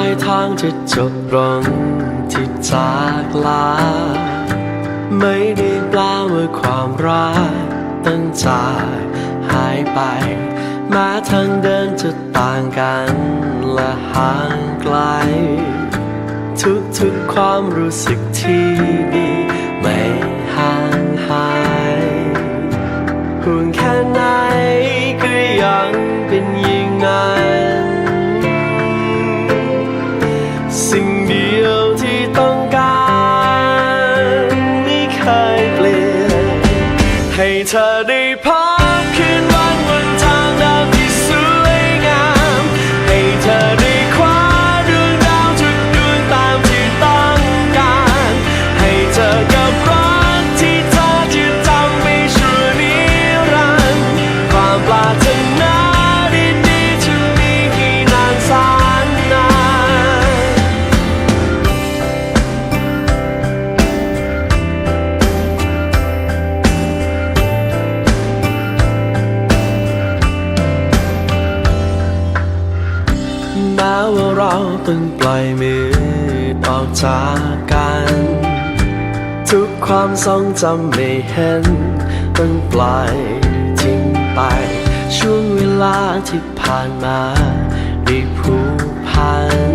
ายทางจะจบลงที่จากลา ไม่ได้แปลว่าความรักต้องจากหายไปแม้ทางเดินจะต่างกันและห่างไกล ทุกๆความรู้สึกที่ดี ให้เธอได้พบ ต้องปล่อยมือออกจากกัน ทุกความทรงจำไม่เห็นต้องปล่อยทิ้งไป ช่วงเวลาที่ผ่านมาได้ผูกพัน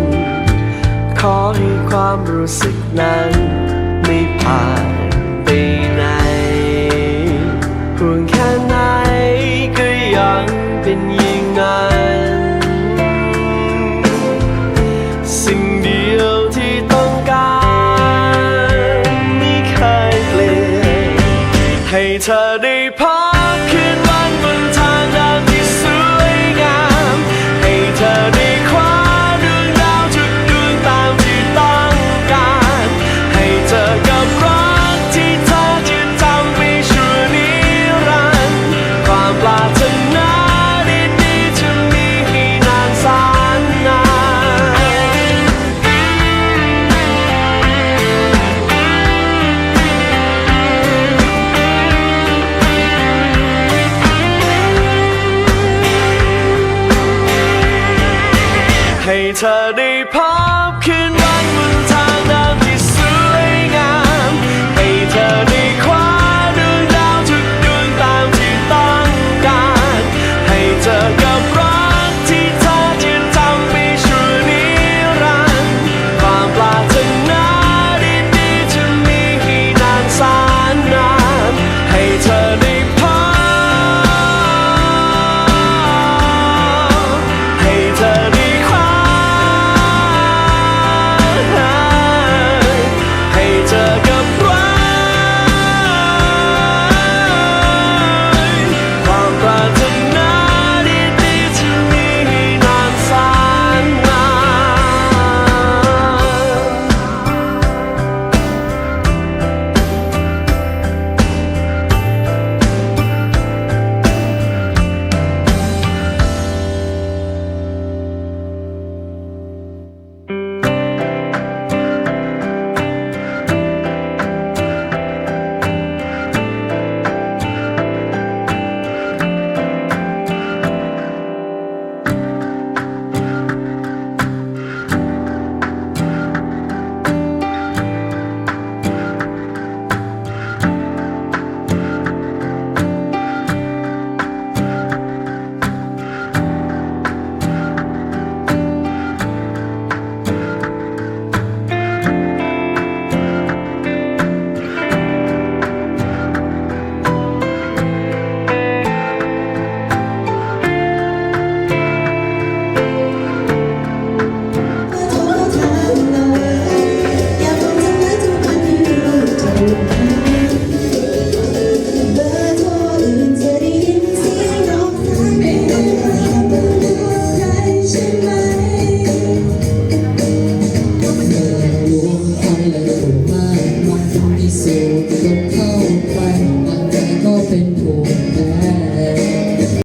ขอให้ความรู้สึกนั้น ได้พบคืนวันบน เธอได้พบพคืนวันบนทาง